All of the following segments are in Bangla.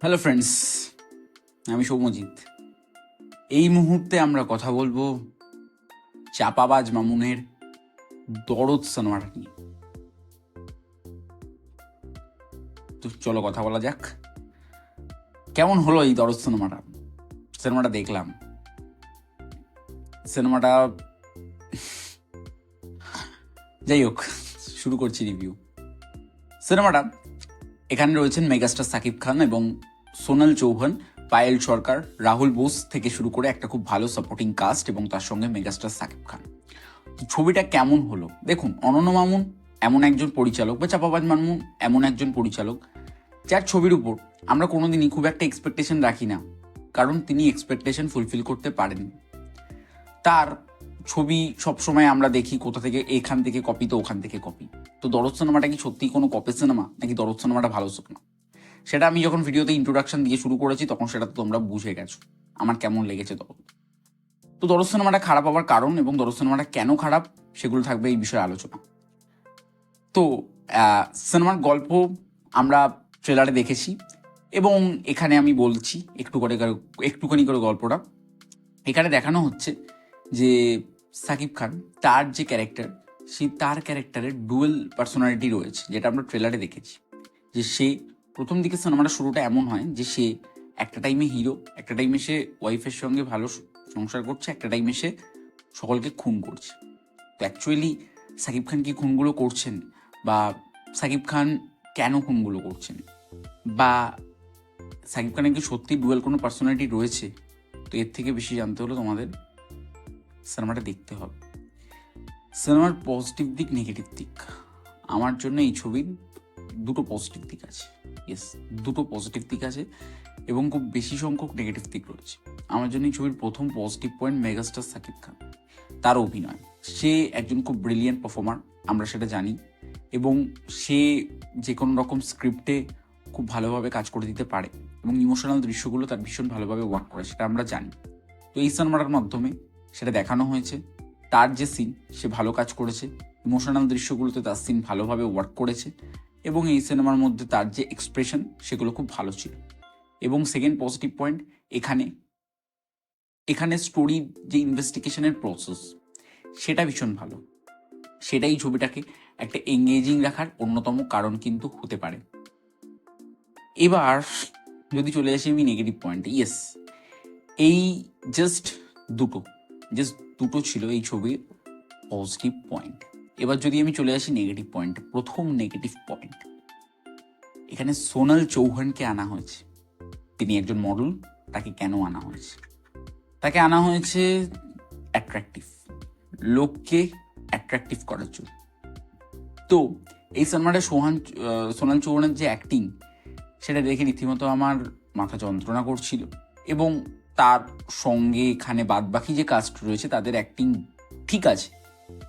হ্যালো ফ্রেন্ডস আমি সৌমজিৎ এই মুহূর্তে আমরা কথা বলব চাপাবাজ মামুনের দরদ সিনেমাটা নিয়ে। তো চলো কথা বলা যাক। কেমন হলো এই দরদ সিনেমাটা সিনেমাটা দেখলাম। সিনেমাটা যাই হোক, শুরু করছি রিভিউ সিনেমাটা এখানে রয়েছেন মেগাস্টার সাকিব খান এবং সোনাল চৌহান, পায়েল সরকার, রাহুল বোস থেকে শুরু করে একটা খুব ভালো সাপোর্টিং কাস্ট এবং তার সঙ্গে মেগাস্টার সাকিব খান। ছবিটা কেমন হলো? দেখুন, অনন্য মামুন এমন একজন পরিচালক বা চাপাবাজ মামুন এমন একজন পরিচালক, যার ছবির উপর আমরা কোনোদিনই খুব একটা এক্সপেকটেশন রাখি না, কারণ তিনি এক্সপেকটেশন ফুলফিল করতে পারেন তার ছবি সবসময় আমরা দেখি কোথা থেকে এখান থেকে কপি তো ওখান থেকে কপি তো দরদ সিনেমাটা কি সত্যিই কোনো কপি সিনেমা নাকি দরদ সিনেমাটা ভালো সিনেমা সেটা আমি যখন ভিডিওতে ইন্ট্রোডাকশন দিয়ে শুরু করেছি, তখন সেটা তো তোমরা বুঝে গেছো। আমার কেমন লেগেছে তখন তো দরদ সিনেমাটা খারাপ হওয়ার কারণ এবং দরদ সিনেমাটা কেন খারাপ, সেগুলো থাকবে এই বিষয়ে আলোচনা। তো সিনেমার গল্প আমরা ট্রেলারে দেখেছি এবং এখানে আমি বলছি একটু করে একটুখানি করে গল্পটা। এখানে দেখানো হচ্ছে যে সাকিব খান, তার যে ক্যারেক্টার সেই তার ক্যারেক্টারের ডুয়েল পার্সোনালিটি রয়েছে, যেটা আমরা ট্রেলারে দেখেছি। যে সে প্রথম দিকে সিনেমাটা শুরুটা এমন হয় যে সে একটা টাইমে হিরো একটা টাইমে সে ওয়াইফের সঙ্গে ভালো সংসার করছে, একটা টাইমে সে সকলকে খুন করছে। তো অ্যাকচুয়ালি সাকিব খান কি খুনগুলো করছেন? বা সাকিব খান কেন খুনগুলো করছেন? বা সাকিব খানের কি সত্যি ডুয়েল কোনো পার্সোনালিটি রয়েছে? তো এর থেকে বেশি জানতে হলে তোমাদের সিনেমাটা দেখতে হবে। সিনেমার পজিটিভ দিক নেগেটিভ দিক। আমার জন্য এই ছবির দুটো পজিটিভ দিক আছে। ইয়েস দুটো পজিটিভ দিক আছে এবং খুব বেশি সংখ্যক নেগেটিভ দিক রয়েছে। আমার জন্য এই ছবির প্রথম positive point megastar Shakib Khan. তার অভিনয়। সে একজন খুব ব্রিলিয়েন্ট পারফর্মার আমরা সেটা জানি। এবং সে যে কোনো রকম স্ক্রিপ্টে খুব ভালোভাবে কাজ করে দিতে পারে এবং ইমোশনাল দৃশ্যগুলো তার ভীষণ ভালোভাবে ওয়ার্ক করে, সেটা আমরা জানি। তো এই সিনেমাটার মাধ্যমে সেটা দেখানো হয়েছে। তার যে সিন সে ভালো কাজ করেছে। ইমোশনাল দৃশ্যগুলোতে তার সিন ভালোভাবে ওয়ার্ক করেছে এবং এই সিনেমার মধ্যে তার যে এক্সপ্রেশন সেগুলো খুব ভালো ছিল। এবং সেকেন্ড পজিটিভ পয়েন্ট এখানে এখানে স্টোরির যে ইনভেস্টিগেশনের প্রসেস সেটা ভীষণ ভালো। সেটাই ছবিটাকে একটা এঙ্গেজিং রাখার অন্যতম কারণ কিন্তু হতে পারে। এবার, যদি চলে আসি আমি নেগেটিভ পয়েন্টে ইয়েস এই জাস্ট দুটো জাস্ট দুটো ছিল এই ছবির পজিটিভ পয়েন্ট এবার যদি আমি চলে আসি নেগেটিভ পয়েন্ট প্রথম নেগেটিভ পয়েন্ট এখানে সোনাল চৌহানকে আনা হয়েছে। তিনি একজন মডেল তাকে কেন আনা হয়েছে? তাকে আনা হয়েছে অ্যাট্রাকটিভ লোককে অ্যাট্রাকটিভ করার জন্য। তো এই সিনেমাটা সোহান সোনাল চৌহানের যে অ্যাক্টিং সেটা দেখে রীতিমতো আমার মাথা যন্ত্রণা করছিল। এবং তার সঙ্গে এখানে বাদবাকি যে কাস্ট রয়েছে, তাদের অ্যাক্টিং ঠিক আছে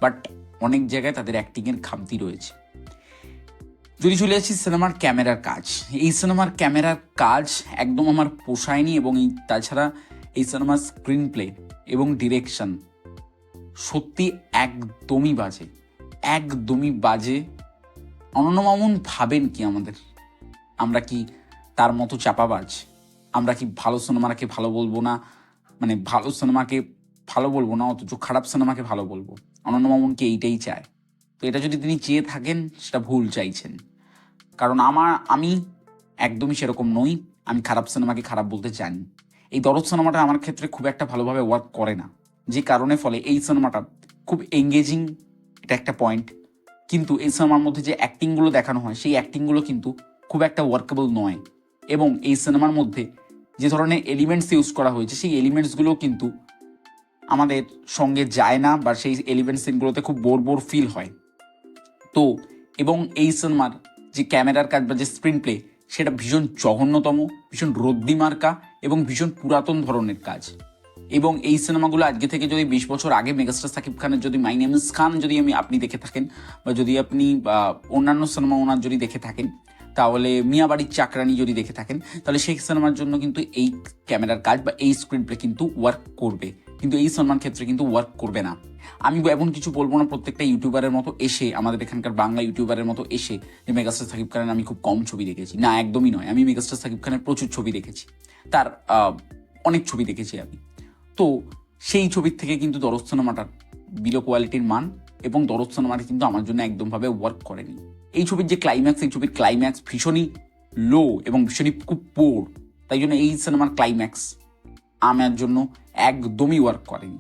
বাট অনেক জায়গায় তাদের অ্যাক্টিংয়ের খামতি রয়েছে। যদি চলে আসি সিনেমার ক্যামেরার কাজ, এই সিনেমার ক্যামেরার কাজ একদম আমার পোষায়নি এবং এই, তাছাড়া এই সিনেমার স্ক্রিন প্লে এবং ডিরেকশন সত্যি একদমই বাজে একদমই বাজে। অনন্য ভাবেন কি আমাদের? আমরা কি তার মতো চাপাবাজ? আমরা কি ভালো সিনেমাকে ভালো বলব না? মানে ভালো সিনেমাকে ভালো বলব না, অথচ খারাপ সিনেমাকে ভালো বলব? অনন্য মামুন কি এইটাই চায়? তো এটা যদি তিনি চেয়ে থাকেন, সেটা ভুল চাইছেন। কারণ আমার, আমি একদমই সেরকম নই, আমি খারাপ সিনেমাকে খারাপ বলতে জানি এই দরদ সিনেমাটা আমার ক্ষেত্রে খুব একটা ভালোভাবে ওয়ার্ক করে না। যে কারণে ফলে এই সিনেমাটা খুব এঙ্গেজিং এটা একটা পয়েন্ট কিন্তু এই সিনেমার মধ্যে যে অ্যাক্টিংগুলো দেখানো হয়, সেই অ্যাক্টিংগুলো কিন্তু খুব একটা ওয়ার্কেবল নয়। এবং এই সিনেমার মধ্যে যে ধরনের এলিমেন্টস ইউজ করা হয়েছে, সেই এলিমেন্টসগুলো কিন্তু আমাদের সঙ্গে যায় না বা সেই এলিমেন্টস সিনগুলোতে খুব বোর বোর ফিল হয়। তো এবং এই সিনেমার যে ক্যামেরার কাজ বা যে স্ক্রিন প্লে সেটা ভীষণ জঘন্যতম, ভীষণ রদ্দি মার্কা এবং ভীষণ পুরাতন ধরনের কাজ। এবং এই সিনেমাগুলো আজকে থেকে যদি বিশ বছর আগে মেগাস্টার সাকিব খানের যদি মাই নেম ইজ খান যদি আমি আপনি দেখে থাকেন বা যদি আপনি অন্যান্য সিনেমা ওনার যদি দেখে থাকেন তাহলে মিয়াবাড়ির চাকরানি যদি দেখে থাকেন, তাহলে সেই সিনেমার জন্য কিন্তু এই ক্যামেরার কাজ বা এই স্ক্রিন প্লে কিন্তু ওয়ার্ক করবে। কিন্তু এই সলমান ক্ষেত্রে কিন্তু ওয়ার্ক করবে না। আমি এমন কিছু বলব না, প্রত্যেকটা ইউটিউবারের মতো এসে, আমাদের এখানকার বাংলা ইউটিউবারের মতো এসে যে মেগাস্টার সাকিব খানের আমি খুব কম ছবি দেখেছি। না, একদমই নয়, আমি মেগাস্টার সাকিব খানের প্রচুর ছবি দেখেছি। তার অনেক ছবি দেখেছি আমি। তো সেই ছবির থেকে কিন্তু দরজ সিনেমাটার বিলো কোয়ালিটির মান এবং দরজ সিনেমাটা কিন্তু আমার জন্য একদমভাবে ওয়ার্ক করেনি। এই ছবির যে ক্লাইম্যাক্স এই ছবির ক্লাইম্যাক্স ভীষণই লো এবং ভীষণই খুব পোর তাই জন্য এই সিনেমার ক্লাইম্যাক্স আমার জন্য একদমই ওয়ার্ক করেনি।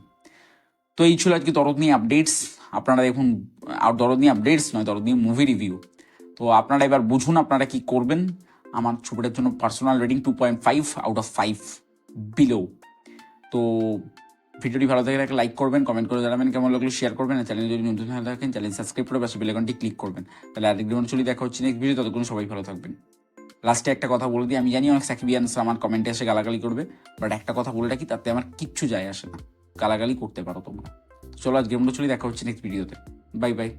তো এই ছিল আজকে দরদ নিয়ে আপডেটস আপনারা দেখুন, আর দরদ নিয়ে আপডেটস নয়, দরদ নিয়ে মুভি রিভিউ তো আপনারা এবার বুঝুন আপনারা কি করবেন। আমার ছবিটার জন্য personal rating two point five out of five below তো ভিডিওটি ভালো থাকলে একটা লাইক করবেন কমেন্ট করে জানাবেন কেমন লাগল শেয়ার করবেন চ্যানেল যদি নতুন ভালো থাকেন চ্যানেল সাবস্ক্রাইব করে পাশে বেলাকনটি ক্লিক করবেন। তাহলে আরেক দিন চলি, দেখা হচ্ছে নেক্সট ভিডিও ততক্ষণ সবাই ভালো থাকবেন। লাস্টে একটা কথা বলে দিই, আমি জানি অনেক সাকিবিয়ানস আমার কমেন্টে এসে গালাগালি করবে বাট একটা কথা বলে রাখি, তাতে আমার কিচ্ছু যায় আসে না। গালাগালি করতে পারো তোমরা। চলো আজকে আমরা চলি, দেখা হচ্ছে নেক্সট ভিডিওতে বাই বাই